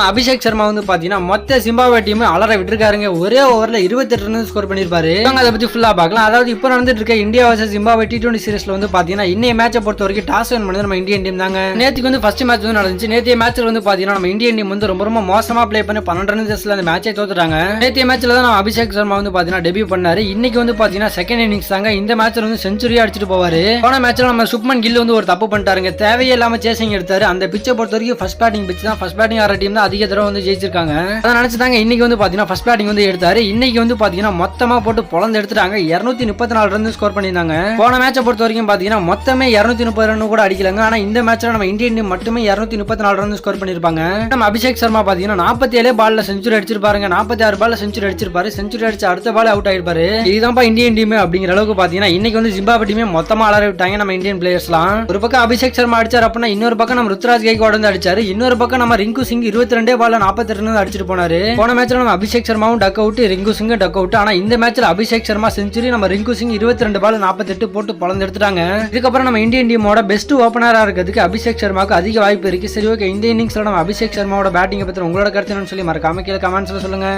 நம்ம அபிஷேக் சர்மா வந்து பாத்தீங்கன்னா மொத்த சிம்பாவே டீம் அலற விட்டுருக்காருங்க. ஒரே ஓவர்ல இருபத்தெட்டு ரன் ஸ்கோர் பண்ணிருப்பாரு நாங்க அதை பத்தி ஃபுல்லா பார்க்கலாம். அதாவது இப்போ நடந்துட்டு இருக்க India versus Zimbabwe T twenty சீரிஸ்ல வந்து பாத்தீங்கன்னா இன்னைய மேட்சை பொறுத்த வரைக்கும் டாஸ் வின் பண்ணது நம்ம இந்தியன் டீம் தாங்க. நேத்துக்கு வந்து ஃபர்ஸ்ட் மேட்ச் வந்து நடந்துச்சு. நேத்திய மேட்ச்ல வந்து பாத்தீங்கன்னா நம்ம இந்தியன் டீம் வந்து ரொம்ப ரொம்ப மோசமா ப்ளே பண்ணி பன்னெண்டு ரன் அந்த மேட்சை தோத்துட்டாங்க. நேத்திய மேட்ச்ல தான் நம்ம அபிஷேக் சர்மா வந்து பாத்தீங்கன்னா டெபியூ பண்ணாரு. இன்னைக்கு வந்து பாத்தீங்கன்னா செகண்ட் இன்னிங்ஸ் தாங்க. இந்த மேட்ச்ல வந்து செஞ்சுரியா அடிச்சுட்டு போவாரு. போன மேட்ச்ல நம்ம சுப்மன் கில் வந்து ஒரு தப்பு பண்ணிட்டாருங்க. தேவையில்லாம சேசிங் எடுத்தாரு. அந்த பிச்சை பொறுத்த வரைக்கும் ஃபர்ஸ்ட் பேட்டிங் பிச்சு தான். ஃபர்ஸ்ட் பேட்டிங் ஆற டீம் தான் அதிக தடவை வந்து ஜெயிச்சிருக்காங்க. அதை நினைச்சுதாங்க இன்னைக்கு வந்து பாத்தீங்கன்னா ஃபர்ஸ்ட் பேட்டிங் வந்து எடுத்தாரு. இன்னைக்கு வந்து பாத்தீங்கன்னா மொத்தமா போட்டு பொழந்து எடுத்துட்டாங்க. இருநூத்தி முப்பத்தி நாலு ரன் ஸ்கோர் பண்ணியிருந்தாங்க. போன மேட்சை பொறுத்த வரைக்கும் பாத்தீங்கன்னா மொத்தமே இருநூத்தி முப்பது ரன் கூட அடிக்கலங்க. ஆனா இந்த மேட்ச்ல நம்ம இந்தியன் டீம் மட்டுமே இருநூத்தி முப்பத்தி நாலு ரன் ஸ்கோர் பண்ணிருப்பாங்க நம்ம அபிஷேக் சர்மா பாத்தீங்கன்னா நாற்பத்தி ஏழு பால்ல செஞ்சுரி அடிச்சிருப்பாருங்க. நாற்பத்தி ஆறு பால்ல செஞ்சுரி அடிச்சிருப்பாரு. செஞ்சுரி அடிச்சு அடுத்த பால் அவுட் ஆயிருப்பாரு. இதுதான்ப்பா இந்தியன் டீம் அப்படிங்கிற அளவுக்கு பாத்தீங்கன்னா இன்னைக்கு வந்து ஜிம்பாபே டீமே மொத்தமா அலற விட்டாங்க நம்ம இந்தியன் பிளேயர்ஸ்லாம் ஒரு பக்கம் அபிஷேக் சர்மா அடிச்சார் அப்படின்னா இன்னொரு பக்கம் நம்ம ருத்ராஜ் கைக்வாட் வந்து அடிச்சாரு. இன்னொரு பக்கம் நம்ம ரிங்கு சிங் இருபத்தி ரெண்டே பால்ல நாற்பத்தி ரெண்டு அடிச்சுட்டு அடிச்சிட்டு போனாரு. போன மேட்ச்ல நம்ம Abhishek சர்மாவும் duck out Rinku Singh duck out ஆனா இந்த மேட்ச்ல அபிஷேக் சர்மா செஞ்சுரி நம்ம ரிங்கு சிங் இருபத்தி ரெண்டு பால் நாற்பத்தெட்டு போட்டு பொழந்து எடுத்துட்டாங்க. இதுக்கப்புறம் நம்ம இந்தியன் டீமோட பெஸ்ட் ஓப்பனரா இருக்கிறதுக்கு அபிஷேக் சர்மாவுக்கு அதிக வாய்ப்பு இருக்கு. சரி ஓகே இந்த இன்னிங்ஸ்ல நம்ம அபிஷேக் சர்மாவோட பேட்டிங்கை பத்தி உங்களோட கருத்து சொல்லி மறக்காம கீழே கமெண்ட்ஸ்ல சொல்லுங்க.